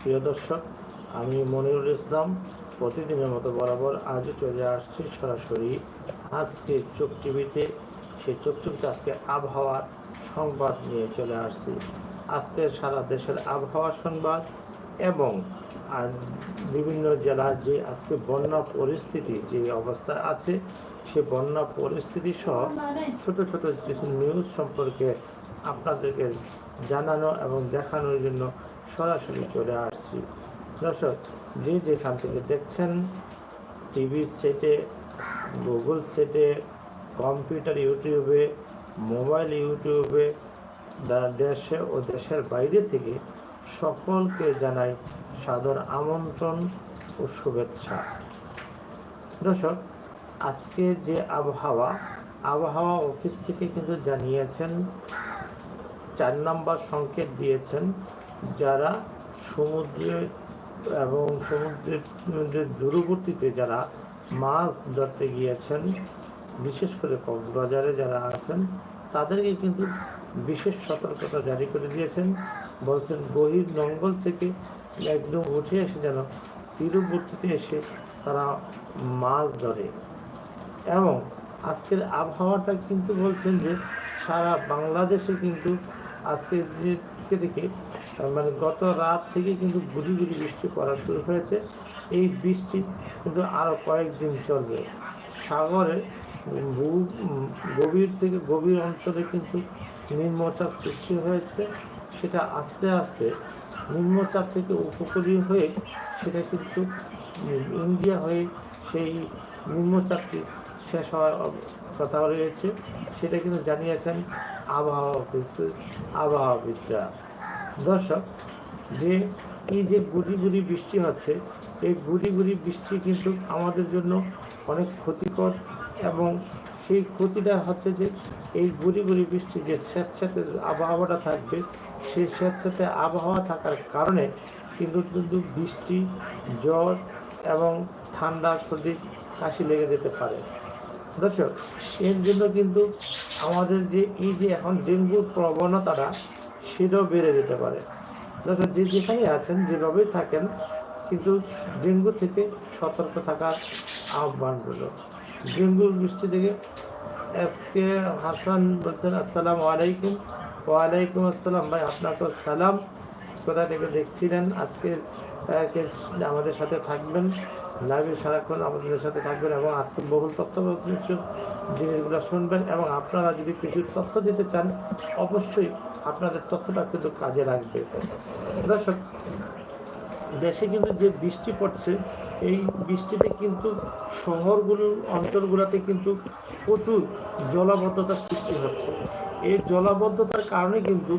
প্রিয় দর্শক, আমি মনিরুল ইসলাম। প্রতিদিনের মতো বরাবর আজও চলে আসছি সরাসরি আজকে চোখ টিভিতে। সেই চোখ টিভিতে আজকে আবহাওয়ার সংবাদ নিয়ে চলে আসছি। আজকে সারা দেশের আবহাওয়ার সংবাদ এবং বিভিন্ন জেলার যে আজকে বন্যা পরিস্থিতি, যে অবস্থায় আছে, সে বন্যা পরিস্থিতি সহ ছোট ছোট কিছু নিউজ সম্পর্কে আপনাদেরকে জানানো এবং দেখানোর জন্য সরাসরি চলে আসছি। দর্শক, যে যেখান থেকে দেখছেন টিভি সেটে গুগল সেটে কম্পিউটার ইউটিউবে মোবাইল ইউটিউবে দেশে ও দেশের বাইরে থেকে সকলকে জানাই সাদর আমন্ত্রণ ও শুভেচ্ছা। দর্শক, আজকে যে আবহাওয়া আবহাওয়া অফিস থেকে কিন্তু জানিয়েছেন, চার নম্বর সংকেত দিয়েছেন যারা সমুদ্রে এবং সমুদ্রের দূরবর্তীতে যারা মাছ ধরতে গিয়েছেন, বিশেষ করে কক্সবাজারে যারা আছেন, তাদেরকে কিন্তু বিশেষ সতর্কতা জারি করে দিয়েছেন। বলছেন বহির নঙ্গল থেকে একদম উঠে এসে যেন তীরবর্তীতে এসে তারা মাছ ধরে। এবং আজকের আবহাওয়াটা কিন্তু বলছেন যে সারা বাংলাদেশে কিন্তু আজকে যে দিকে থেকে আহ, মানে গত রাত থেকে কিন্তু গুড়ি গুড়ি বৃষ্টি পড়া শুরু হয়েছে। এই বৃষ্টি কিন্তু আরও কয়েকদিন চলবে। সাগরে গভীর থেকে গভীর অঞ্চলে কিন্তু নিম্নচাপ সৃষ্টি হয়েছে। সেটা আস্তে আস্তে নিম্নচাপ থেকে উপকূলীয় হয়ে সেটা কিন্তু ইন্ডিয়া হয়ে সেই নিম্নচাপটি শেষ হওয়ার কথা রয়েছে। সেটা কিন্তু জানিয়েছেন আবহাওয়া অফিসের আবহাওয়াবিদরা। দর্শক, যে এই যে গুড়ি গুড়ি বৃষ্টি হচ্ছে, এই গুড়ি গুড়ি বৃষ্টি কিন্তু আমাদের জন্য অনেক ক্ষতিকর এবং সেই ক্ষতিটা হচ্ছে যে এই গুড়ি গুড়ি বৃষ্টি যে স্যাঁতস্যাঁতে আবহাওয়াটা থাকবে, সেই স্যাঁতস্যাঁতে আবহাওয়া থাকার কারণে কিন্তু কিন্তু বৃষ্টি, জ্বর এবং ঠান্ডা সর্দি কাশি লেগে যেতে পারে। দর্শক, এর জন্য কিন্তু আমাদের যে এই যে এখন ডেঙ্গুর প্রবণতাটা সেটাও বেড়ে যেতে পারে। যে যেখানে আছেন যেভাবেই থাকেন, কিন্তু ডেঙ্গু থেকে সতর্ক থাকার আহ্বান রইল। ডেঙ্গুর বৃষ্টি থেকে এসকে হাসান বলছেন, আসসালামু আলাইকুম। ওয়ালাইকুম আসসালাম। ভাই, আপনাকেও সালাম। কোথা থেকে দেখছিলেন? আজকে আমাদের সাথে থাকবেন। লাইভে সারাক্ষণ আমাদের সাথে থাকবেন এবং আজকে বহুল তথ্য জিনিসগুলো শুনবেন এবং আপনারা যদি কিছু তথ্য দিতে চান, অবশ্যই আপনাদের তথ্যটা কিন্তু কাজে লাগবে। দর্শক, দেশে কিন্তু যে বৃষ্টি পড়ছে, এই বৃষ্টিতে কিন্তু শহরগুলো, অঞ্চলগুলোতে কিন্তু প্রচুর জলাবদ্ধতার সৃষ্টি হচ্ছে। এই জলাবদ্ধতার কারণে কিন্তু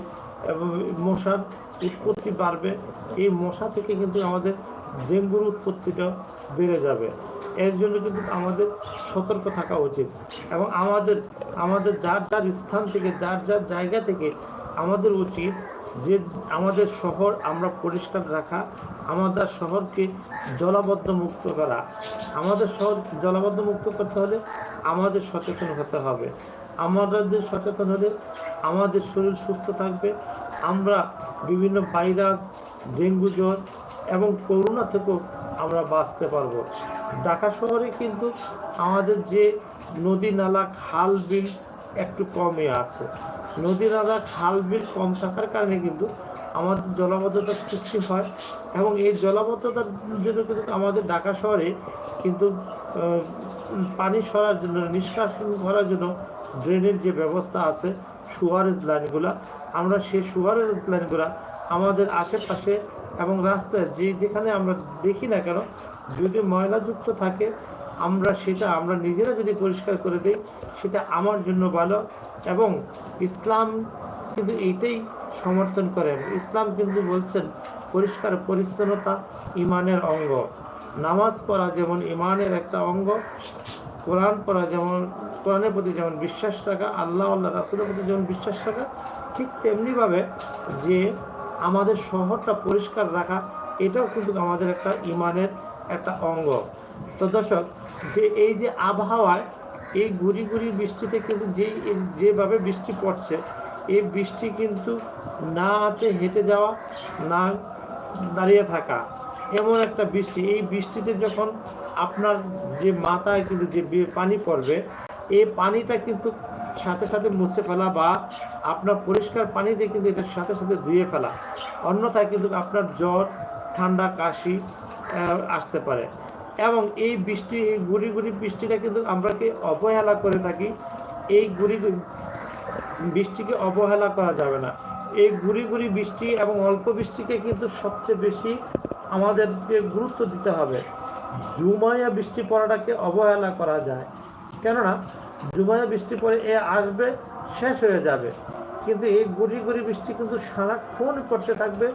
মশার উৎপত্তি বাড়বে। এই মশা থেকে কিন্তু আমাদের ডেঙ্গুর উৎপত্তিটা বেড়ে যাবে। এর জন্য কিন্তু আমাদের সতর্ক থাকা উচিত এবং আমাদের আমাদের যার যার স্থান থেকে, যার যার জায়গা থেকে আমাদের উচিত যে আমাদের শহর আমরা পরিষ্কার রাখা, আমাদের শহরকে জলাবদ্ধ মুক্ত করা। আমাদের শহর জলাবদ্ধ মুক্ত করতে হলে আমাদের সচেতন হতে হবে। আমাদের সচেতন হলে আমাদের শরীর সুস্থ থাকবে। আমরা বিভিন্ন ভাইরাস, ডেঙ্গু জ্বর এবং করোনা থেকেও আমরা বাঁচতে পারব। ঢাকা শহরে কিন্তু আমাদের যে নদী নালা, খাল, বিল একটু কমে আছে। নদী নালা, খাল, বিল কম থাকার কারণে কিন্তু আমাদের জলাবদ্ধতার সৃষ্টি হয় এবং এই জলাবদ্ধতার জন্য কিন্তু আমাদের ঢাকা শহরে কিন্তু পানি সরার জন্য, নিষ্কাশন করার জন্য ড্রেনের যে ব্যবস্থা আছে সুয়ারেজ লাইনগুলা আমরা সেই সুয়ারেজ লাইনগুলা আমাদের আশেপাশে এবং রাস্তায় যে যেখানে আমরা দেখি না কেন, যদি ময়লাযুক্ত থাকে, আমরা সেটা, আমরা নিজেরা যদি পরিষ্কার করে দিই, সেটা আমার জন্য ভালো এবং ইসলাম কিন্তু এইটাই সমর্থন করেন ইসলাম কিন্তু বলছেন, পরিষ্কার পরিচ্ছন্নতা ইমানের অঙ্গ। নামাজ পড়া যেমন ইমানের একটা অঙ্গ, কোরআন পড়া যেমন, কোরআনের প্রতি যেমন বিশ্বাস রাখা, আল্লাহ আল্লাহ রাসুলের প্রতি যেমন বিশ্বাস রাখা, ঠিক তেমনিভাবে যে আমাদের শহরটা পরিষ্কার রাখা, এটাও কিন্তু আমাদের একটা ইমানের একটা অঙ্গ। তো দর্শক, যে এই যে আবহাওয়ায় এই গুড়ি গুড়ি বৃষ্টিতে কিন্তু যেই, যেভাবে বৃষ্টি পড়ছে, এই বৃষ্টি কিন্তু না আছে হেঁটে যাওয়া, না দাঁড়িয়ে থাকা, এমন একটা বৃষ্টি। এই বৃষ্টিতে যখন আপনার যে মাথায় কিন্তু যে পানি পড়বে, এই পানিটা কিন্তু সাথে সাথে মুছে ফেলা বা আপনার পরিষ্কার পানি দিয়ে কিন্তু এটার সাথে সাথে ধুয়ে ফেলা। অন্যথায় কিন্তু আপনার জ্বর, ঠান্ডা, কাশি আসতে পারে। এবং এই বৃষ্টি, এই গুড়ি গুড়ি বৃষ্টিটা কিন্তু আমরা কি অবহেলা করে থাকি। এই গুড়ি বৃষ্টিকে অবহেলা করা যাবে না। এই গুড়ি গুড়ি বৃষ্টি এবং অল্প বৃষ্টিকে কিন্তু সবচেয়ে বেশি আমাদেরকে গুরুত্ব দিতে হবে। জুমাইয়া বৃষ্টি পড়াটাকে অবহেলা করা যায়। কেননা, জুমাইয়া বৃষ্টি পরে এ আসবে, শেষ হয়ে যাবে। কিন্তু এই গুড়ি গুড়ি বৃষ্টি কিন্তু সারাক্ষণ পড়তে থাকবে।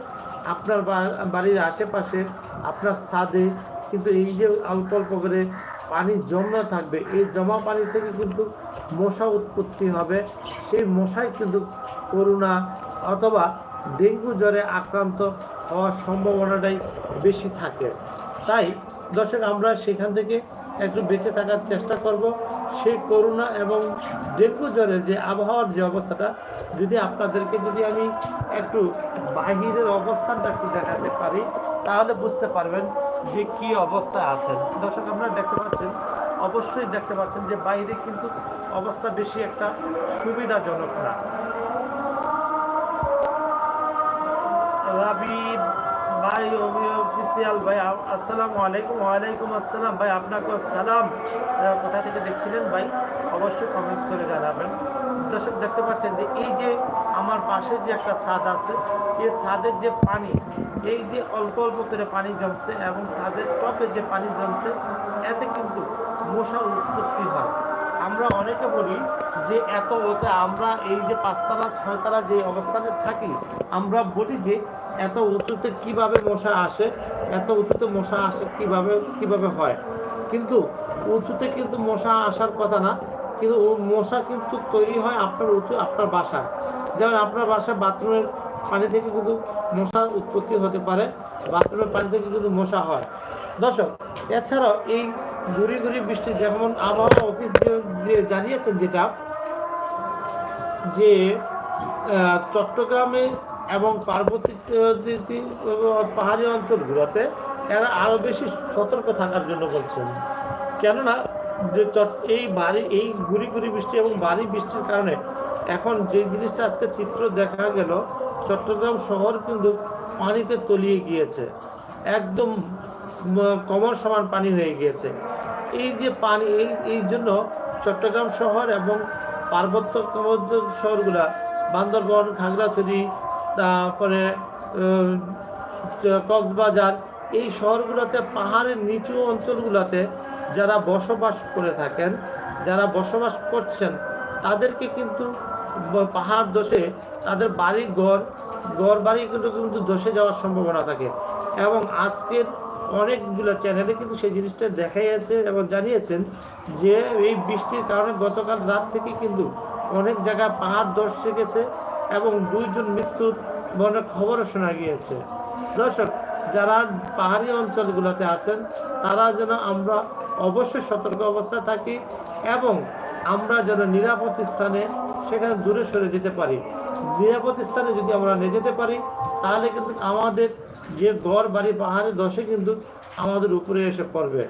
আপনার বাড়ির আশেপাশে, আপনার ছাদে, কিন্তু এই যে অল্প অল্প করে পানি জমা থাকবে, এই জমা পানি থেকে কিন্তু মশা উৎপত্তি হবে। সেই মশাই কিন্তু করোনা অথবা ডেঙ্গু জ্বরে আক্রান্ত হওয়ার সম্ভাবনাটাই বেশি থাকে। তাই দর্শক, আমরা সেখান থেকে একটু বেঁচে থাকার চেষ্টা করব। সেই করোনা এবং ডেঙ্গু জ্বরের যে আবহাওয়ার যে অবস্থাটা, যদি আপনাদেরকে যদি আমি একটু বাহিরের অবস্থানটা একটু দেখাতে পারি, তাহলে বুঝতে পারবেন যে কি অবস্থায় আছেন। দর্শক, আপনারা দেখতে পাচ্ছেন, অবশ্যই দেখতে পাচ্ছেন যে বাইরে কিন্তু অবস্থা বেশি একটা সুবিধাজনক না। রাবিদ ভাই অফিসিয়াল ভাই আসসালামু আলাইকুম, ওয়ালাইকুম আসসালাম। ভাই, আপনাকে সালাম। কোথা থেকে দেখছিলেন, ভাই? অবশ্যই কমেন্টস করে জানাবেন। দর্শক, দেখতে পাচ্ছেন যে এই যে আমার পাশে যে একটা ছাদ আছে, এই ছাদের যে পানি, এই যে অল্প অল্প করে পানি জমছে এবং ছাদের টপে যে পানি জমছে, এতে কিন্তু মশা উৎপত্তি হয়। আমরা অনেকে বলি যে এত উঁচা আমরা এই যে পাঁচতলা, ছয়তলা যে অবস্থানে থাকি, আমরা বলি যে এত উঁচুতে কীভাবে মশা আসে, এত উঁচুতে মশা আসে কীভাবে কীভাবে হয়। কিন্তু উঁচুতে কিন্তু মশা আসার কথা না, কিন্তু ও মশা কিন্তু তৈরি হয় আপনার উঁচু, আপনার বাসা যেমন আপনার বাসায় বাথরুমের পানি থেকে কিন্তু মশার উৎপত্তি হতে পারে, বাথরুমের পানি থেকে কিন্তু মশা হয়। দর্শক, এছাড়াও এই গুড়ি গুড়ি বৃষ্টি, যেমন আবহাওয়া অফিস দিয়ে জানিয়েছেন যেটা, যে চট্টগ্রামে এবং পার্বতী পাহাড়ি অঞ্চলগুলোতে এরা আরও বেশি সতর্ক থাকার জন্য বলছেন। কেননা, যে চট- এই বাড়ি, এই গুড়ি গুড়ি বৃষ্টি এবং ভারী বৃষ্টির কারণে এখন যে জিনিসটা আজকে চিত্র দেখা গেল, চট্টগ্রাম শহর কিন্তু পানিতে তলিয়ে গিয়েছে। একদম কমর সমান পানি হয়ে গিয়েছে। এই যে পানি, এই এই জন্য চট্টগ্রাম শহর এবং পার্বত্য শহরগুলা, বান্দরবন, খাগড়াছড়ি, তারপরে কক্সবাজার, এই শহরগুলোতে, পাহাড়ের নিচু অঞ্চলগুলোতে যারা বসবাস করে থাকেন, যারা বসবাস করছেন, তাদেরকে কিন্তু পাহাড় দোষে, তাদের বাড়ি ঘর ঘর বাড়ি কিন্তু কিন্তু দোষে যাওয়ার সম্ভাবনা থাকে। এবং আজকের অনেকগুলো চ্যানেলে কিন্তু সেই জিনিসটা দেখাইয়াছে এবং জানিয়েছেন যে এই বৃষ্টির কারণে গতকাল রাত থেকে কিন্তু অনেক জায়গায় পাহাড় ধসে গেছে এবং দুইজন মৃত্যুর বর্ণের খবরও শোনা গিয়েছে। দর্শক, যারা পাহাড়ি অঞ্চলগুলোতে আছেন, তারা যেন আমরা অবশ্যই সতর্ক অবস্থায় থাকি এবং আমরা যেন নিরাপদ স্থানে সেখানে দূরে সরে যেতে পারি। নিরাপদ স্থানে যদি আমরা নিয়ে যেতে পারি, তাহলে কিন্তু আমাদের যে গড় বাড়ি, পাহাড়ে দশে কিন্তু আমাদের উপরে এসে পড়বে।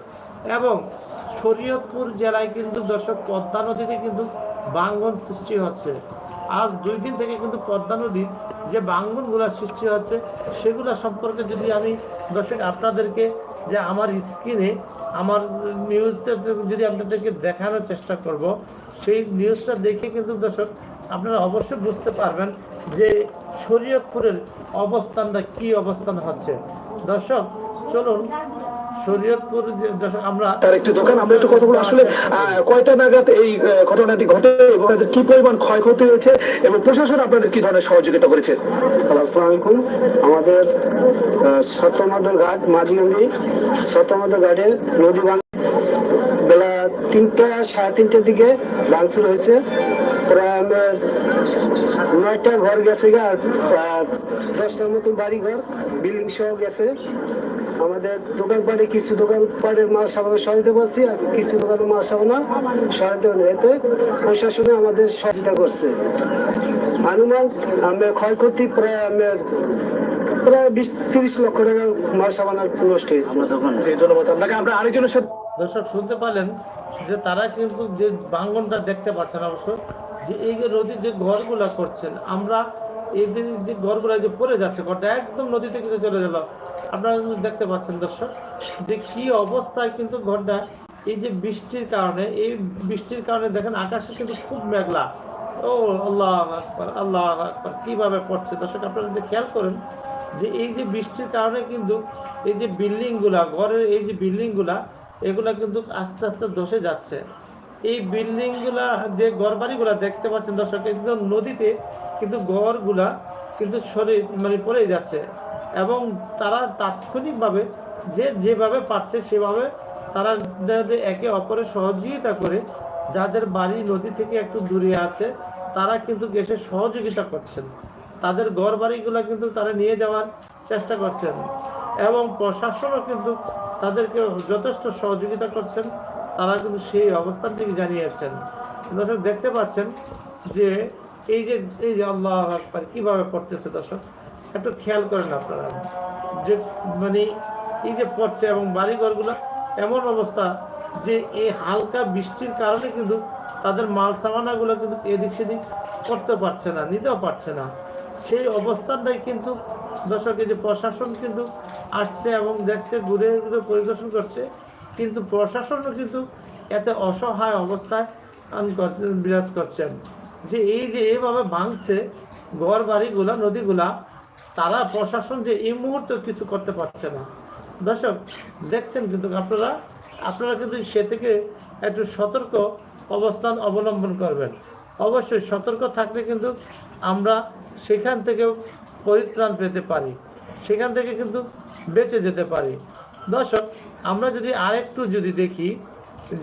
এবং শরীয়তপুর জেলায় কিন্তু দর্শক, পদ্মা নদীতে কিন্তু বাঙ্গন সৃষ্টি হচ্ছে। আজ দুই দিন থেকে কিন্তু পদ্মা নদীর যে বাঙ্গনগুলো সৃষ্টি হচ্ছে, সেগুলো সম্পর্কে যদি আমি দর্শক আপনাদেরকে যে আমার স্ক্রিনে আমার নিউজটা যদি আপনাদেরকে দেখানোর চেষ্টা করব, সেই নিউজটা দেখে কিন্তু দর্শক আপনারা অবশ্যই বুঝতে পারবেন যে শরীয়তপুরের অবস্থানটা কি অবস্থান হচ্ছে। দর্শক চলুন শরীয়তপুর দর্শক আমরা একটি দোকান আমরা একটু কথা আসলে কয়টা নাগাদ এই ঘটনাটি ঘটে এবং কি পরিমাণ ক্ষয়ক্ষতি হয়েছে এবং প্রশাসন আপনাদের কি ধরনের সহযোগিতা করেছে? আসসালামু আলাইকুম। আমাদের সত্যমাদর ঘাট মাঝিগঞ্জি সত্যমাদর ঘাটে নদী বেলা তিনটা সাড়ে তিনটার দিকে ভাঙচুর হয়েছে। প্রায় আমার নয়টা ঘর গেছে গা দশটার মতন বাড়ি ঘর বিল্ডিং সহ গেছে। আমাদের দোকানপাটে কিছু দোকানপাটের মাল সাবানা সরাইতে পারছি আর কিছু দোকানের মাল সাবানা সরাইতে পারি এতে প্রশাসনে আমাদের সহযোগিতা করছে। আনুমান আমার ক্ষয়ক্ষতি প্রায় আমার প্রায় বিশ তিরিশ লক্ষ টাকার মাল সাবান নষ্ট হয়েছে। ধন্যবাদ আপনাকে। আমরা আরেকজনের সাথে দর্শক শুনতে পারলেন যে তারা কিন্তু যে বাঙ্গনটা দেখতে পাচ্ছেন অবশ্য যে এই যে নদীর যে ঘরগুলা করছেন, আমরা এই যে যে ঘরগুলা যে পড়ে যাচ্ছে, ঘরটা একদম নদীতে কিন্তু চলে গেল আপনারা কিন্তু দেখতে পাচ্ছেন দর্শক, যে কি অবস্থায় কিন্তু ঘরটা, এই যে বৃষ্টির কারণে, এই বৃষ্টির কারণে দেখেন আকাশে কিন্তু খুব মেঘলা। ও আল্লাহ আকবার আল্লাহ আকবার, কীভাবে পড়ছে? দর্শক, আপনারা যদি খেয়াল করেন, যে এই যে বৃষ্টির কারণে কিন্তু এই যে বিল্ডিংগুলা, ঘরের এই যে বিল্ডিংগুলা, এগুলা কিন্তু আস্তে আস্তে ধসে যাচ্ছে। এই বিল্ডিংগুলা, যে ঘরবাড়িগুলা দেখতে পাচ্ছেন দর্শক একদম নদীতে কিন্তু ঘরগুলা কিন্তু সরে মানে পড়ে যাচ্ছে এবং তারা তাৎক্ষণিকভাবে যে যেভাবে পারছে সেভাবে তারা একে অপরের সহযোগিতা করে, যাদের বাড়ি নদী থেকে একটু দূরে আছে, তারা কিন্তু এসে সহযোগিতা করছেন। তাদের ঘর বাড়িগুলো কিন্তু তারা নিয়ে যাওয়ার চেষ্টা করছেন এবং প্রশাসনও কিন্তু তাদেরকে যথেষ্ট সহযোগিতা করছেন। তারা কিন্তু সেই অবস্থানটিকে জানিয়েছেন। দর্শক, দেখতে পাচ্ছেন যে এই যে এই যে আল্লাহ আকবার কীভাবে পড়তেছে দর্শক, একটু খেয়াল করেন আপনারা যে মানে এই যে পড়ছে এবং বাড়িঘরগুলো এমন অবস্থা যে এই হালকা বৃষ্টির কারণে কিন্তু তাদের মাল সামানাগুলো কিন্তু এদিক সেদিক করতে পারছে না, নিতেও পারছে না। সেই অবস্থানটাই কিন্তু দর্শক যে প্রশাসন কিন্তু আসছে এবং দেখছে, ঘুরে ঘুরে পরিদর্শন করছে। কিন্তু প্রশাসনও কিন্তু এতে অসহায় অবস্থায় বিরাজ করছেন যে এই যে এভাবে ভাঙছে ঘর বাড়িগুলা নদীগুলা, তারা প্রশাসন যে এই মুহূর্তে কিছু করতে পারছে না। দর্শক, দেখছেন কিন্তু আপনারা আপনারা কিন্তু সে থেকে একটু সতর্ক অবস্থান অবলম্বন করবেন। অবশ্যই সতর্ক থাকলে কিন্তু আমরা সেখান থেকেও পরিত্রাণ পেতে পারি, সেখান থেকে কিন্তু বেঁচে যেতে পারি। দর্শক আমরা যদি আরেকটু যদি দেখি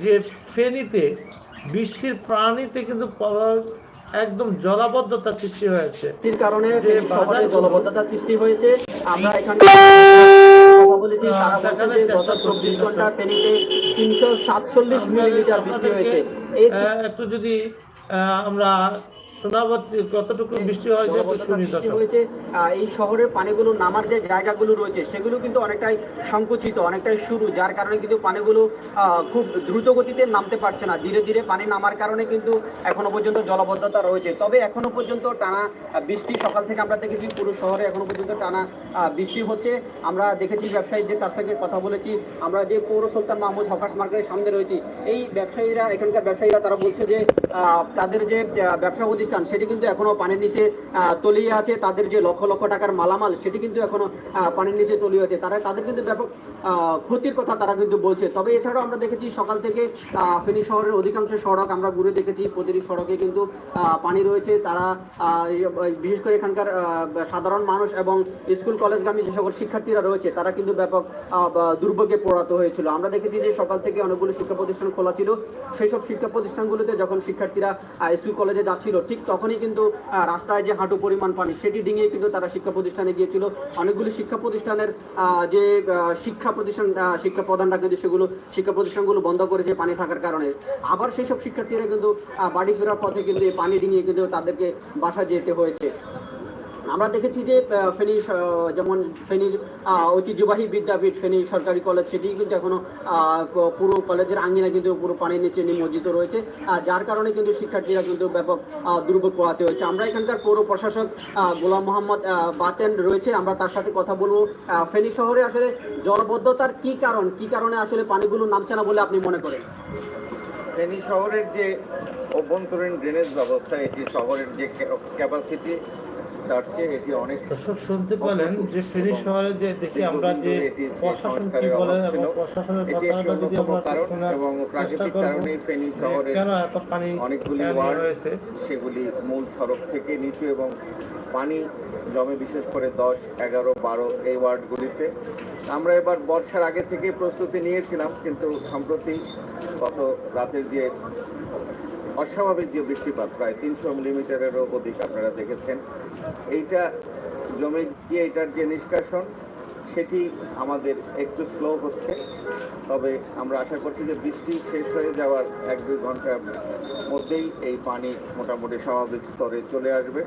যে ফেনীতে বৃষ্টির প্রাণীতে কিন্তু একদম জলাবদ্ধতা সৃষ্টি হয়েছে। কারণে জলবদ্ধতা সৃষ্টি হয়েছে। আমরা এখানে বলেছি সেখানে গত চব্বিশ ঘণ্টা ফেনীতে তিনশো সাতচল্লিশ মিলিমিটার বৃষ্টি হয়েছে। একটু যদি আহ, আমরা শোনাবত কতটুকু বৃষ্টি হয়েছে শুনি হয়েছে এই শহরের পানিগুলো নামার যে জায়গাগুলো রয়েছে সেগুলো কিন্তু অনেকটাই সংকুচিত অনেকটাই শুরু যার কারণে কিন্তু পানিগুলো খুব দ্রুত গতিতে নামতে পারছে না। ধীরে ধীরে পানি নামার কারণে কিন্তু এখনও পর্যন্ত জলবদ্ধতা রয়েছে। তবে এখনও পর্যন্ত টানা বৃষ্টি সকাল থেকে আমরা দেখেছি পুরো শহরে এখনও পর্যন্ত টানা বৃষ্টি হচ্ছে। আমরা দেখেছি ব্যবসায়ীদের কাছ থেকে কথা বলেছি আমরা যে পৌর সুলতান মাহমুদ হকার্স মার্কেটের সামনে রয়েছি এই ব্যবসায়ীরা এখানকার ব্যবসায়ীরা তারা বলছে যে তাদের যে ব্যবসা প্রতিষ্ঠান সেটি কিন্তু এখনও পানির নিচে তলিয়ে আছে। তাদের যে লক্ষ লক্ষ টাকার মালামাল, সেটি কিন্তু এখনও পানির নিচে তলিয়ে আছে। তারা, তাদের কিন্তু ব্যাপক ক্ষতির কথা তারা কিন্তু বলছে। তবে এছাড়াও আমরা দেখেছি সকাল থেকে ফেনী শহরের অধিকাংশ সড়ক আমরা ঘুরে দেখেছি। প্রতিটি সড়কে কিন্তু পানি রয়েছে। তারা বিশেষ করে এখানকার সাধারণ মানুষ এবং স্কুল, কলেজগামী যে সকল শিক্ষার্থীরা রয়েছে, তারা কিন্তু ব্যাপক দুর্ভোগে পোড়াতে হয়েছিল। আমরা দেখেছি যে সকাল থেকে অনেকগুলো শিক্ষা প্রতিষ্ঠান খোলা ছিল। সেই সব শিক্ষা প্রতিষ্ঠানগুলোতে যখন শিক্ষার্থীরা স্কুল, কলেজে যাচ্ছিল, ঠিক তখনই কিন্তু রাস্তায় যে হাঁটু পরিমাণ পানি, সেটি ডিঙিয়ে কিন্তু তারা শিক্ষা প্রতিষ্ঠানে গিয়েছিল। অনেকগুলি শিক্ষা প্রতিষ্ঠানের যে শিক্ষা প্রতিষ্ঠান শিক্ষা প্রধানরা কিন্তু সেগুলো, শিক্ষা প্রতিষ্ঠানগুলো বন্ধ করেছে পানি থাকার কারণে। আবার সেই সব শিক্ষার্থীরা কিন্তু বাড়ি ফেরার পথে কিন্তু এই পানি ডিঙিয়ে কিন্তু তাদেরকে বাসা যেতে হয়েছে। আমরা দেখেছি যে ফেনী যেমন ফেনীর ঐতিহ্যবাহী বিদ্যাপীঠ ফেনী সরকারি কলেজ, সেটি কিন্তু এখনও পুরো কলেজের আঙ্গিনা কিন্তু পুরো পানির নিচে নিমজ্জিত রয়েছে। যার কারণে কিন্তু শিক্ষার্থীরা কিন্তু ব্যাপক দুর্ভোগ পোহাতে হয়েছে। আমরা এখানকার পৌর প্রশাসক গোলাম মোহাম্মদ বাতেন রয়েছে। আমরা তার সাথে কথা বলব। ফেনী শহরে আসলে জলবদ্ধতার কি কারণ? কি কারণে আসলে পানিগুলো নামছে না বলে আপনি মনে করেন? ফেনী শহরের যে অভ্যন্তরীণ ড্রেনেজ ব্যবস্থা, এটি শহরের যে ক্যাপাসিটি তার চেয়ে এটি অনেক দর্শক শুনতে পেলেন যে ফেনী শহরে যে দেখি আমরা যে প্রশাসন কি বলে এবং প্রশাসনের কথাটা যদি আমরা কারণ শোনার এবং প্রাকৃতিক কারণেই ফেনী যে শহরের কেন এত পানি অনেকগুলি ওয়ার্ড হয়েছে সেগুলি মূল সড়ক থেকে নিচু এবং পানি জমে বিশেষ করে দশ এগারো বারো এই ওয়ার্ডগুলিতে। আমরা এবার বর্ষার আগে থেকে প্রস্তুতি নিয়েছিলাম কিন্তু সম্প্রতি গত রাতের যে অস্বাভাবিক যে বৃষ্টিপাত, প্রায় তিনশো মিলিমিটারেরও অধিক আপনারা দেখেছেন। এইটা জমে গিয়ে এটার যে নিষ্কাশন, সেটি আমাদের একটু স্লো হচ্ছে। তবে আমরা আশা করছি যে বৃষ্টি শেষ হয়ে যাওয়ার এক দুই ঘণ্টার মধ্যেই এই পানি মোটামুটি স্বাভাবিক স্তরে চলে আসবে।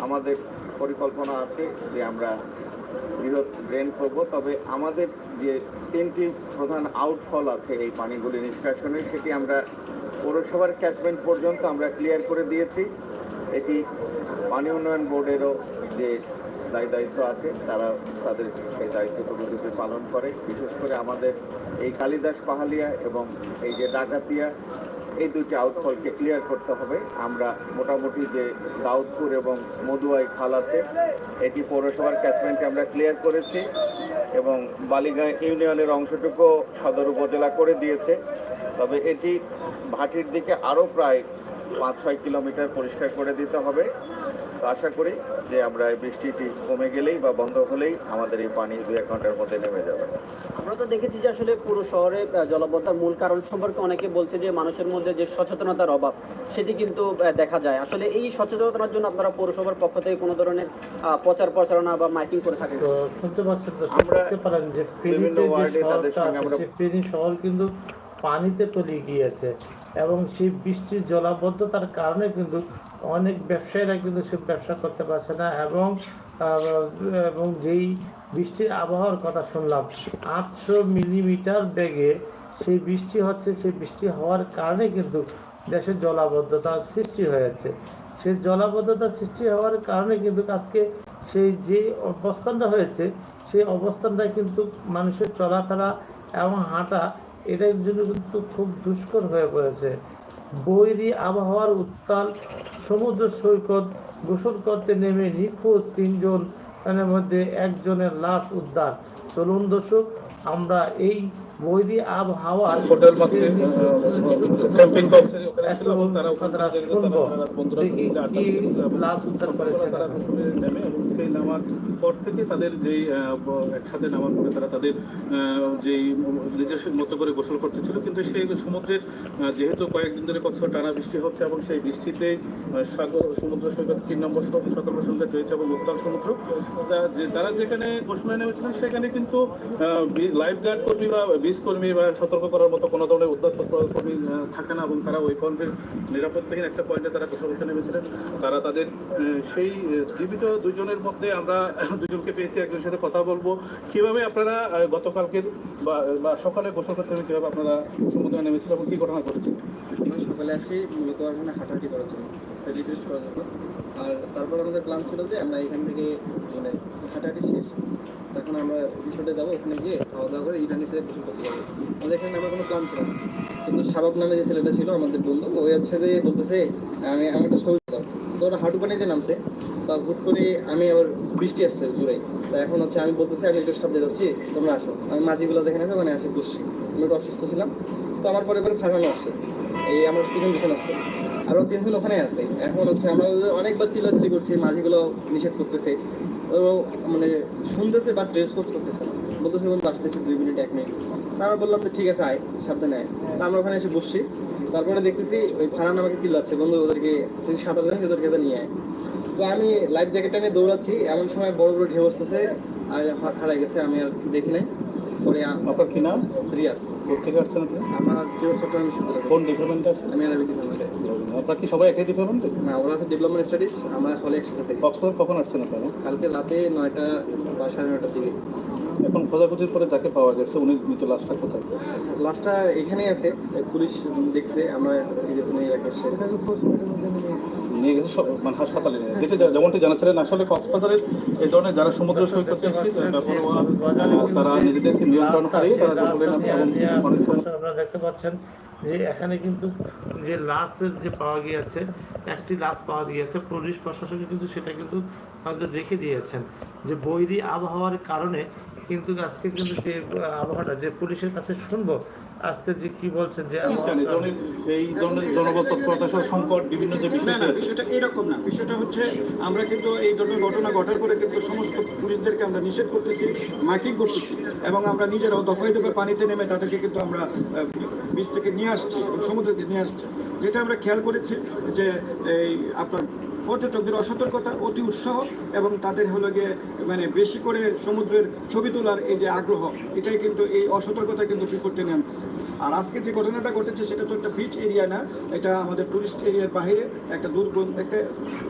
আমাদের পরিকল্পনা আছে যে আমরা বৃহৎ ড্রেন করব, তবে আমাদের যে তিনটি প্রধান আউটফল আছে এই পানিগুলি নিষ্কাশনের সেটি আমরা পৌরসভার ক্যাচমেন্ট পর্যন্ত আমরা ক্লিয়ার করে দিয়েছি। এটি পানি উন্নয়ন বোর্ডেরও যে দায় দায়িত্ব আছে, তারা তাদের সেই দায়িত্বটুকু রূপে পালন করে। বিশেষ করে আমাদের এই কালিদাস পাহালিয়া এবং এই যে ডাকাতিয়া এই দুটি আউটফলকে ক্লিয়ার করতে হবে। আমরা মোটামুটি যে দাউদপুর এবং মধুয়াই খাল আছে, এটি পৌরসভার ক্যাচমেন্টে আমরা ক্লিয়ার করেছি এবং বালিগাঁ ইউনিয়নের অংশটুকু সদর উপজেলা করে দিয়েছে। তবে এটি ভাটির দিকে আরও প্রায় পাঁচ ছয় কিলোমিটার পরিষ্কার করে দিতে হবে। আশা করি যে আমরা এই বৃষ্টিটি কমে গেলেই বা বন্ধ হলেই আমাদের এই পানি দুই এক ঘণ্টার মধ্যে নেমে যাবে। আমরা তো দেখেছি যে আসলে পুরো শহরে আহ, জলাবদ্ধতার মূল কারণ সম্পর্কে অনেকে বলছে যে মানুষের মধ্যে যে সচেতনতার অভাব সেটি কিন্তু দেখা যায়। আসলে এই সচেতনতার জন্য আপনারা পৌরসভার পক্ষ থেকে কোনো ধরনের প্রচার প্রচারণা বা মাইকিং করে থাকেন? তো শুনতে পাচ্ছেন তো দেখতে পারেন যে শহরটা আছে ফেনী শহর কিন্তু পানিতে তলিয়ে গিয়েছে। এবং সেই বৃষ্টির জলাবদ্ধতার কারণে কিন্তু অনেক ব্যবসায়ীরা কিন্তু সে ব্যবসা করতে পারছে না এবং এবং যেই বৃষ্টির আবহাওয়ার কথা শুনলাম, আটশো মিলিমিটার বেগে সেই বৃষ্টি হচ্ছে, সেই বৃষ্টি হওয়ার কারণে কিন্তু দেশের জলাবদ্ধতা সৃষ্টি হয়েছে। সেই জলাবদ্ধতা সৃষ্টি হওয়ার কারণে কিন্তু আজকে সেই যে অবস্থানটা হয়েছে, সেই অবস্থানটা কিন্তু মানুষের চলাফেরা এবং হাঁটা এটার জন্য কিন্তু খুব দুষ্কর হয়ে পড়েছে। বৈরী আবহাওয়ার উত্তাল, সমুদ্র সৈকত গোসল করতে নেমে নিখোঁজ তিনজন মধ্যে একজনের লাশ উদ্ধার। চলুন দর্শক, আমরা এই আবহাওয়ার হোটেল ক্যাম্পিং ছিল নামার পর থেকে তাদের যেই একসাথে নামার পরে তারা তাদের যেই নিজস্ব মতো করে গোসল করতেছিল কিন্তু সেই সমুদ্রের যেহেতু কয়েকদিন ধরে কচ্ছ টানা বৃষ্টি হচ্ছে এবং সেই বৃষ্টিতে সাগর সমুদ্র সৈকত তিন নম্বর সত- সতর্ক সংকেত রয়েছে এবং উত্তাল সমুদ্র যে তারা যেখানে গোসলে নেমেছিলেন সেখানে কিন্তু লাইফ গার্ড কর্মী বা বিচ কর্মী বা সতর্ক করার মতো কোনো ধরনের উদ্ধার কর্মী থাকে না এবং তারা ওই পয়েন্টের থেকে একটা পয়েন্টে তারা করতে নেমেছিলেন। তারা তাদের সেই জীবিত দুজনের মধ্যে আমরা দুজনকে পেয়েছি, একজনের সাথে কথা বলব। কীভাবে আপনারা গতকালকের বা সকালে গোসল করতে হবে কীভাবে আপনারা সমুদ্রে নেমেছিলেন এবং কী ঘটনা ঘটেছে? সকালে আসি, মূলত ওখানে হাঁটাহাঁটি করার জন্য রিকোয়েস্ট করার জন্য। আর তারপর আমাদের প্ল্যান ছিল যে আমরা এখান থেকে মানে হাঁটাহাঁটি শেষ তখন আমরা রিসোর্টে যাব, ওখানে গিয়ে খাওয়া দাওয়া করে ইটানি থেকে গোসল করতে যাব। আমাদের এখানে আমার কোনো প্ল্যান ছিল না। কিন্তু শাবাব নামে যে ছেলেটা ছিল আমাদের বন্ধু ওই হচ্ছে যে বলতেছে, আমি আমি একটা ছবি দাও তো ওরা হাঁটু পানিতে নামছে। তা হুট করে আমি আবার বৃষ্টি আসছে জুড়ে তা এখন হচ্ছে আমি বলতেছি, আমি একটু সামনে যাচ্ছি, তোমরা আসো। আমি মাঝিগুলো দেখে নেছো ওখানে আসে বসছি। আমি একটু অসুস্থ ছিলাম। তো আমার পরে পরে ফার্মানো আসছে। এই আমার পিছন পিছন আসছে। আরও তিনজন ওখানে আছে। এখন হচ্ছে আমরা অনেকবার চিল্লাচিল্লি করছি, মাঝিগুলো নিষেধ করতেছে। মানে শুনতেছে বা রেসপন্স করতেছে না। বলতেছে বন্ধু আসতেছে দুই মিনিট এক মিনিট। তারপর বললাম যে ঠিক আছে আয় সাবধানে আয়। তা আমরা ওখানে এসে বসছি। তারপরে দেখতেছি ওই ফারান আমাকে চিল্লাচ্ছে বন্ধু ওদেরকে যদি সাঁতার দেন ওদেরকে নিয়ে আয়। তো আমি লাইফ জ্যাকেটটা নিয়ে দৌড়াচ্ছি। এমন সময় বড় বড় ঢেউ আসতেছে আর হাত হারাই গেছে আমি আর দেখি নাই। পরে আপনার কি নাম? রিয়াদ। কোথা থেকে আসছেন আপনি? আমার জিও চট্টগ্রাম বিশ্ববিদ্যালয়। কোন ডিপার্টমেন্টে আসছেন আমি ডিপার্টমেন্টে আপনার কি সবাই একই ডিপার্টমেন্টে না ওরা আছে ডেভেলপমেন্ট স্টাডিজ আমরা হলে একসাথে থাকি। কক্সবাজার কখন আসছেন আপনারা? কালকে রাতে নয়টা বা সাড়ে নয়টার দিকে। এখন খোঁজাখুঁজির পরে যাকে পাওয়া গেছে উনি মৃত লাশটা কোথায়? লাস্টটা এখানেই আছে পুলিশ দেখছে আমরা নিয়ে গেছে সব- মানে হাসপাতালে নিয়ে যেটা যেমনটি জানাচ্ছিলেন আসলে কক্সবাজারের এই ধরনের যারা সমুদ্র সৈকতে তারা নিজেদেরকে নিয়ন্ত্রণ করে তারা আপনারা দেখতে পাচ্ছেন যে এখানে কিন্তু যে লাশের যে পাওয়া গিয়েছে, একটি লাশ পাওয়া গিয়েছে, পুলিশ প্রশাসন কিন্তু সেটা কিন্তু আমাদের রেখে দিয়েছেন। যে বৈরী আবহাওয়ার কারণে কিন্তু আজকে কিন্তু যে আবহাওয়াটা, যে পুলিশের কাছে শুনব আজকে যে কি বলছেন যে এই ধরনের জনবল তৎপরতা সংকট বিভিন্ন যে বিষয় না আছে। বিষয়টা এরকম না। বিষয়টা হচ্ছে আমরা কিন্তু এই ধরনের ঘটনা ঘটার পরে কিন্তু সমস্ত পুলিশদেরকে আমরা নিষেধ করতেছি মাইকিং করতেছি এবং আমরা নিজেরাও দফায় দফায় পানিতে নেমে তাদেরকে কিন্তু আমরা বীজ থেকে নিয়ে আসছি এবং সমুদ্র থেকে নিয়ে আসছি। যেটা আমরা খেয়াল করেছি যে এই আপনার পর্যটকদের অসতর্কতা অতি উৎসাহ এবং তাদের হলো গিয়ে মানে বেশি করে সমুদ্রের ছবি তোলার এই যে আগ্রহ, এটাই কিন্তু এই অসতর্কতা কিন্তু বিপদ নিয়ে আনতেছে। আর আজকে যে ঘটনাটা ঘটেছে সেটা তো একটা বিচ এরিয়া না, এটা আমাদের টুরিস্ট এরিয়ার বাইরে একটা দুর্গম একটা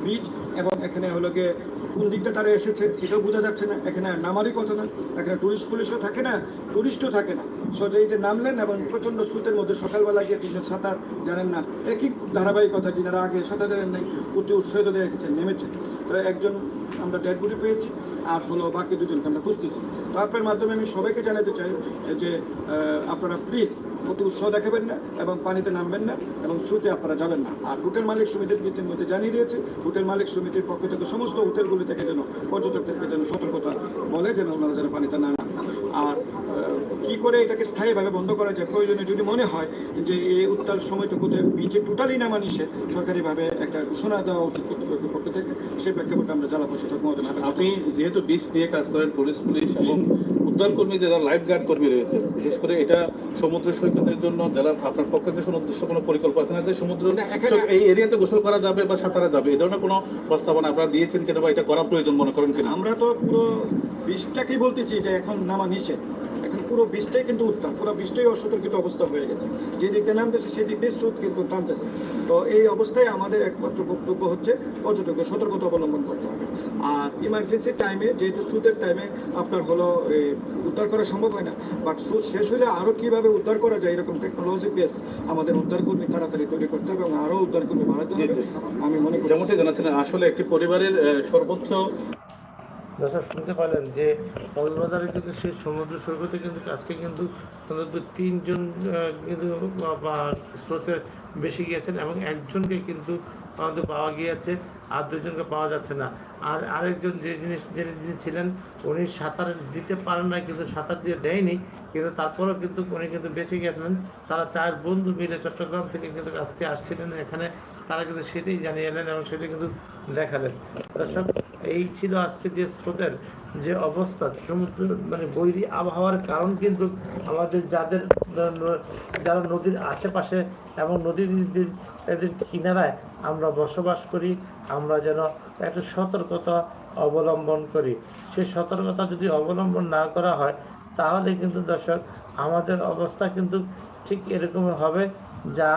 বিচ এবং এখানে হলো গিয়ে কোন দিকটা তারা এসেছে সেটাও বোঝা যাচ্ছে না। এখানে নামারই কথা না, এখানে টুরিস্ট পুলিশও থাকে না টুরিস্টও থাকে না। সোজা এই যে নামলেন এবং প্রচণ্ড স্রোতের মধ্যে সকালবেলা গিয়ে তিনজন সাঁতার জানেন না। একই ধারাবাহিকতা যিনারা আগে সাঁতার জানেন নাই, অতি উৎসাহিত দেখেছেন নেমেছে। তো একজন আমরা ডেড বডি পেয়েছি, আর হলো বাকি দুজনকে আমরা খুঁজতেছি। তো আপনার মাধ্যমে আমি সবাইকে জানাতে চাই যে আপনারা প্লিজ অতি উৎসাহ দেখাবেন না এবং পানিতে নামবেন না এবং স্রোতে আপনারা যাবেন না। আর হোটেল মালিক সমিতির ইতিমধ্যে জানিয়ে দিয়েছে হোটেল মালিক সমিতির পক্ষ থেকে সমস্ত হোটেলগুলি থেকে যেন পর্যটকদেরকে যেন সতর্কতা বলে, যেন ওনারা যেন পানিতে না আর কি করে এটাকে স্থায়ীভাবে বন্ধ করা যায়? প্রয়োজনে যদি মনে হয় যে এই উত্তাল সময়টুকুতে বিচে টোটালি নামা নিষেধ সরকারিভাবে একটা ঘোষণা দেওয়া উচিত কর্তৃপক্ষের পক্ষ থেকে সেই প্রেক্ষাপটে আমরা জেলা প্রশাসক মহোদয় আপনি যেহেতু বিচ নিয়ে কাজ করেন পুলিশ পুলিশ এবং উদ্ধার কর্মী যারা লাইফ গার্ড কর্মী রয়েছে বিশেষ করে এটা সমুদ্র সৈকতের জন্য জেলার আপনার পক্ষ থেকে উদ্দেশ্য কোনো পরিকল্পনা আছে না যে সমুদ্র না, এই এরিয়াতে গোসল করা যাবে বা সাঁতারা যাবে এই ধরনের কোনো প্রস্তাবনা আপনারা দিয়েছেন কিনা বা এটা করা প্রয়োজন মনে করেন কিনা? আমরা তো পুরো বিষটাকেই বলতেছি যে এখন নামা নিষেধ পুরো বীজটাই কিন্তু উত্তাম পুরো বীজটাই অসতর্কিত অবস্থা হয়ে গেছে। যে দিকে নামতেছে সেই দিক দিয়ে স্রোত কিন্তু টানতেছে তো এই অবস্থায় আমাদের একমাত্র বক্তব্য হচ্ছে পর্যটকদের সতর্কতা অবলম্বন করতে হবে। আর ইমার্জেন্সি টাইমে যেহেতু স্রোতের টাইমে আপনার হলো উদ্ধার করা সম্ভব হয় না বাট স্রোত শেষ হলে আরও কীভাবে উদ্ধার করা যায় এরকম টেকনোলজি বেস আমাদের উদ্ধারকর্মী তাড়াতাড়ি তৈরি করতে হবে এবং আরও উদ্ধারকর্মী বাড়াতে হবে। আমি মনে করি যেমনটি জানাচ্ছেন আসলে একটি পরিবারের সর্বোচ্চ দর্শক, শুনতে পারলেন যে কক্সবাজারে কিন্তু সেই সমুদ্র সৈকতে কিন্তু আজকে কিন্তু অন্তত তিনজন কিন্তু স্রোতে বেশি গিয়েছেন এবং একজনকে কিন্তু আমাদের পাওয়া গিয়েছে, আর দুজনকে পাওয়া যাচ্ছে না। আর আরেকজন যে জিনিস, যে যিনি ছিলেন, উনি সাঁতার দিতে পারেন না কিন্তু সাঁতার দিয়ে দেয়নি, কিন্তু তারপরেও কিন্তু উনি কিন্তু বেঁচে গেছিলেন তারা চার বন্ধু মিলে চট্টগ্রাম থেকে কিন্তু আজকে আসছিলেন এখানে। তারা কিন্তু সেটাই জানিয়ে এলেন এবং সেটা কিন্তু দেখালেন। দর্শক, এই ছিল আজকে যে স্রোতের যে অবস্থা, সমুদ্র মানে বৈরী আবহাওয়ার কারণ কিন্তু আমাদের যাদের, যারা নদীর আশেপাশে এবং নদীর এদের কিনারায় আমরা বসবাস করি, আমরা যেন একটা সতর্কতা অবলম্বন করি। সেই সতর্কতা যদি অবলম্বন না করা হয়, তাহলে কিন্তু দর্শক, আমাদের অবস্থা কিন্তু ঠিক এরকম হবে যা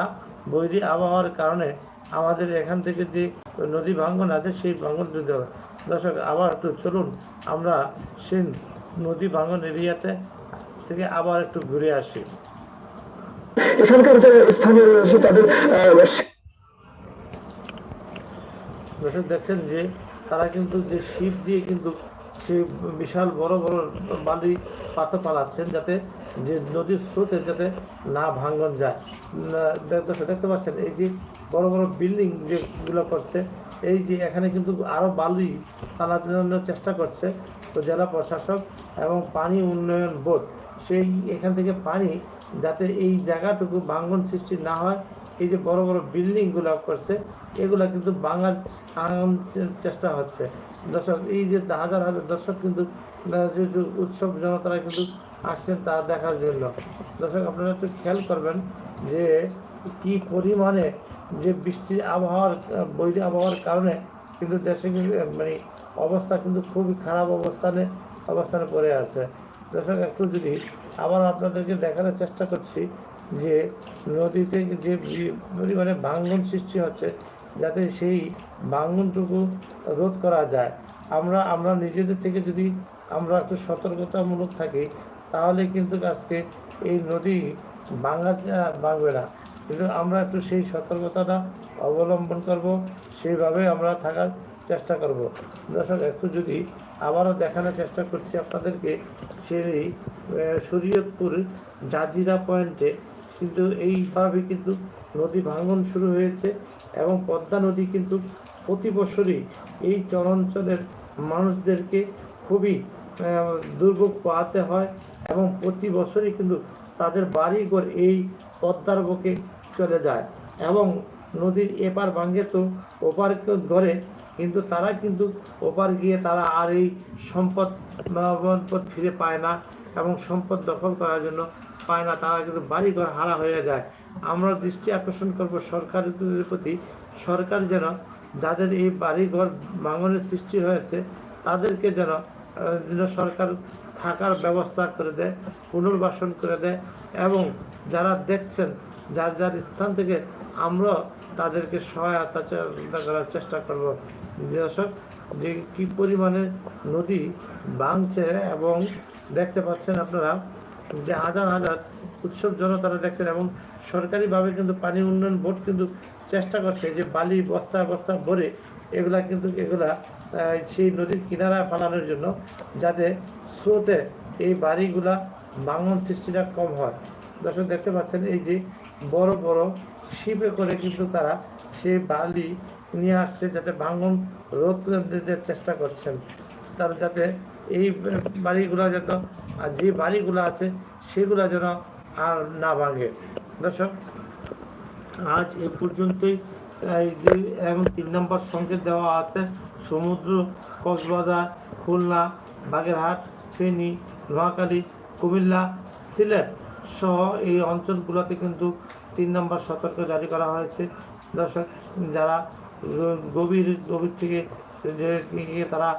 বৈরী আবহাওয়ার কারণে আমাদের এখান থেকে যে নদী ভাঙ্গন আছে সেই ভাঙ্গন যদি হবে। দর্শক আবার একটু চলুন আমরা সেই নদী ভাঙ্গন এরিয়াতে থেকে আবার একটু ঘুরে আসি। এখানকার যারা স্থানীয় রয়েছে তাদের দর্শক দেখছেন যে তারা কিন্তু যে শিপ দিয়ে কিন্তু সে বিশাল বড় বড় বালি পাথর পালাচ্ছেন যাতে যে নদীর স্রোতে যাতে না ভাঙ্গন যায়। দর্শক, দেখতে পাচ্ছেন, এই যে বড় বড় বিল্ডিং যেগুলো করছে, এই যে এখানে কিন্তু আরও বালি টানার জন্য চেষ্টা করছে তো জেলা প্রশাসক এবং পানি উন্নয়ন বোর্ড। সেই এখান থেকে পানি যাতে এই জায়গাটুকু ভাঙ্গন সৃষ্টি না হয়, এই যে বড় বড় বিল্ডিংগুলো করছে, এগুলো কিন্তু বাঙাল চেষ্টা হচ্ছে। দর্শক, এই যে হাজার হাজার দর্শক কিন্তু উৎসব জনতারা কিন্তু আসছেন তা দেখার জন্য। দর্শক, আপনারা একটু খেয়াল করবেন যে কি পরিমাণে যে বৃষ্টির আবহাওয়ার, বৈরী আবহাওয়ার কারণে কিন্তু দেশে মানে অবস্থা কিন্তু খুবই খারাপ অবস্থানে অবস্থানে পড়ে আছে। দর্শক, একটু যদি আবার আপনাদেরকে দেখানোর চেষ্টা করছি যে নদীতে যে পরিমাণে ভাঙ্গন সৃষ্টি হচ্ছে, যাতে সেই ভাঙ্গনটুকু রোধ করা যায়। আমরা আমরা নিজেদের থেকে যদি আমরা একটু সতর্কতামূলক থাকি তাহলে কিন্তু আজকে এই নদী ভাঙা ভাঙবে না। কিন্তু আমরা একটু সেই সতর্কতাটা অবলম্বন করব, সেইভাবে আমরা থাকার চেষ্টা করব। দর্শক, একটু যদি আবারও দেখানোর চেষ্টা করছি আপনাদেরকে, সেই শরীয়তপুর জাজিরা পয়েন্টে কিন্তু এইভাবে কিন্তু নদী ভাঙন শুরু হয়েছে এবং পদ্মা নদী কিন্তু প্রতি বছরই এই চরাঞ্চলের মানুষদেরকে খুবই দুর্ভোগ পোহাতে হয়। এবং প্রতি বছরই কিন্তু তাদের বাড়িঘর এই পদ্মার বুকে চলে যায়। এবং নদীর এপার ভাঙ্গে তো ওপার ঘরে কিন্তু তারা কিন্তু ওপার গিয়ে তারা আর এই সম্পদ সম্পদ ফিরে পায় না এবং সম্পদ দখল করার জন্য পায় না। তারা কিন্তু বাড়িঘর হারা হয়ে যায়। আমরা দৃষ্টি আকর্ষণ করব সরকারের প্রতি। সরকার যেন যাদের এই বাড়িঘর ভাঙনের সৃষ্টি হয়েছে, তাদেরকে যেন সরকার থাকার ব্যবস্থা করে দেয়, পুনর্বাসন করে দেয় এবং যারা দেখছেন, যার যার স্থান থেকে আমরা তাদেরকে সহায়তা করার চেষ্টা করব। দর্শক, যে কি পরিমাণে নদী ভাঙছে এবং দেখতে পাচ্ছেন আপনারা যে হাজার হাজার উৎসব জনতারা দেখছেন এবং সরকারিভাবে কিন্তু পানি উন্নয়ন বোর্ড কিন্তু চেষ্টা করছে যে বালি বস্তা বস্তা ভরে এগুলা কিন্তু এগুলা সেই নদীর কিনারায় ফালানোর জন্য যাতে স্রোতে এই বাড়িগুলা ভাঙন সৃষ্টিটা কম হয়। দর্শক দেখতে পাচ্ছেন, এই যে বড় বড় শিপে করে কিন্তু তারা সেই বালি নিয়ে আসছে যাতে ভাঙন রোধ দিতে চেষ্টা করছেন। তার যাতে এই বাড়িগুলো যেন, আর যে বাড়িগুলো আছে সেগুলো যেন আর না ভাঙে। দর্শক, আজ এ পর্যন্তই। এখন তিন নম্বর সংকেত দেওয়া আছে। সমুদ্র, কক্সবাজার, খুলনা, বাগেরহাট, ফেনী, নোয়াখালী, কুমিল্লা, সিলেট সহ এই অঞ্চলগুলোতে কিন্তু তিন নম্বর সতর্ক জারি করা হয়েছে। দর্শক, যারা গভীর গভীর থেকে তারা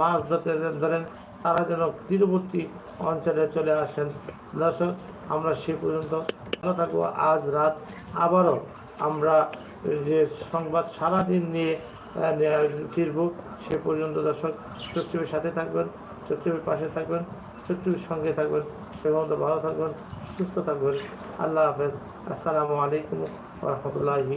মাছ ধরতে ধরেন, তারা যেন তীরবর্তী অঞ্চলে চলে আসেন। দর্শক, আমরা সে পর্যন্ত ভালো থাকব। আজ রাত আবারও আমরা যে সংবাদ সারাদিন নিয়ে ফিরব, সে পর্যন্ত দর্শক চুক্তির সাথে থাকবেন চুক্তির পাশে থাকবেন চুক্তির সঙ্গে থাকবেন। পর্যন্ত ভালো থাকবেন, সুস্থ থাকবেন। আল্লাহ হাফেজ। আসসালামু আলাইকুম রহমতুল্লাহি